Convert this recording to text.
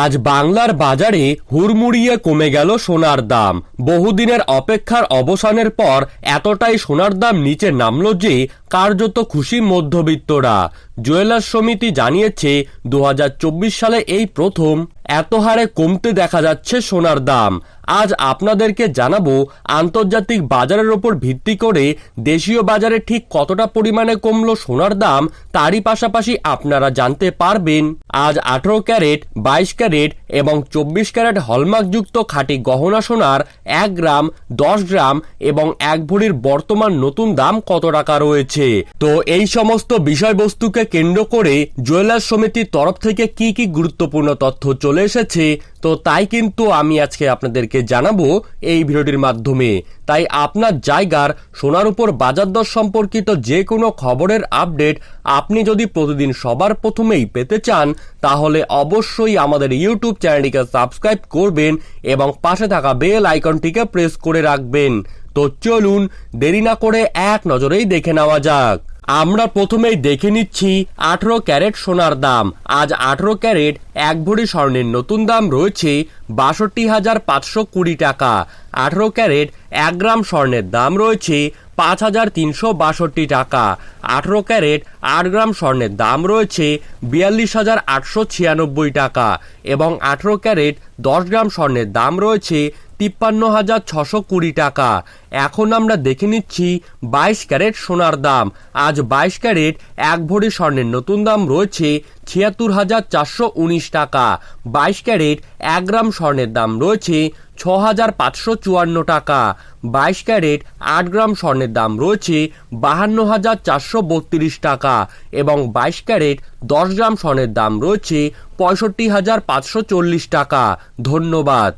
আজ বাংলার বাজারে হুড়মুড়িয়ে কমে গেল সোনার দাম। বহুদিনের অপেক্ষার অবসানের পর এতটাই সোনার দাম নিচে নামল যে কার্যত খুশি মধ্যবিত্তরা। জুয়েলার সমিতি জানিয়েছে দু হাজার চব্বিশ সালে এই প্রথম এত হারে কমতে দেখা যাচ্ছে সোনার দাম। আজ আপনাদেরকে জানাব আন্তর্জাতিক বাজারের ওপর ভিত্তি করে দেশীয় বাজারে ঠিক কতটা পরিমাণে কমলো সোনার দাম, তারই পাশাপাশি আপনারা জানতে পারবেন, আজ আঠারো ক্যারেট, বাইশ ক্যারেট এবং চব্বিশ ক্যারেট হলমার্কযুক্ত খাঁটি গহনা সোনার এক গ্রাম, দশ গ্রাম এবং এক ভরির বর্তমান নতুন দাম কত টাকা রয়েছে? তো এই সমস্ত বিষয়বস্তুকে কেন্দ্র করে জুয়েলার্স সমিতির তরফ থেকে কি কি গুরুত্বপূর্ণ তথ্য চলে এসেছে, তো তাই কিন্তু আমি আজকে আপনাদেরকে জানাব এই ভিডিওটির মাধ্যমে। তাই আপনার জায়গার সোনার উপর বাজার দর সম্পর্কিত যে কোনো খবরের আপডেট আপনি যদি প্রতিদিন সবার প্রথমেই পেতে চান, তাহলে অবশ্যই আমাদের ইউটিউব চ্যানেলটিকে সাবস্ক্রাইব করবেন এবং পাশে থাকা বেল আইকনটিকে প্রেস করে রাখবেন। তো চলুন দেরি না করে এক নজরেই দেখে নেওয়া যাক। আমরা প্রথমেই দেখে নিচ্ছি আঠেরো ক্যারেট সোনার দাম। আজ আঠেরো ক্যারেট এক ভরি স্বর্ণের নতুন দাম রয়েছে বাষট্টি হাজার পাঁচশো কুড়ি টাকা। আঠেরো ক্যারেট এক গ্রাম স্বর্ণের দাম রয়েছে পাঁচ হাজার তিনশো বাষট্টি টাকা। আঠেরো ক্যারেট আট গ্রাম স্বর্ণের দাম রয়েছে বিয়াল্লিশ হাজার আটশো ছিয়ানব্বই টাকা এবং আঠেরো ক্যারেট দশ গ্রাম স্বর্ণের দাম রয়েছে তিপ্পান্ন হাজার ছশো কুড়ি টাকা। এখন আমরা দেখে নিচ্ছি বাইশ ক্যারেট সোনার দাম। আজ বাইশ ক্যারেট, এক ভরি স্বর্ণের নতুন দাম রয়েছে ছিয়াত্তর হাজার চারশো উনিশ টাকা। বাইশ ক্যারেট, এক গ্রাম স্বর্ণের দাম রয়েছে ছ হাজার পাঁচশো চুয়ান্ন টাকা। বাইশ ক্যারেট, আট গ্রাম স্বর্ণের দাম রয়েছে বাহান্ন হাজার চারশো বত্রিশ টাকা। এবং বাইশ ক্যারেট, দশ গ্রাম স্বর্ণের দাম রয়েছে পঁয়ষট্টি হাজার পাঁচশো চল্লিশ টাকা। ধন্যবাদ।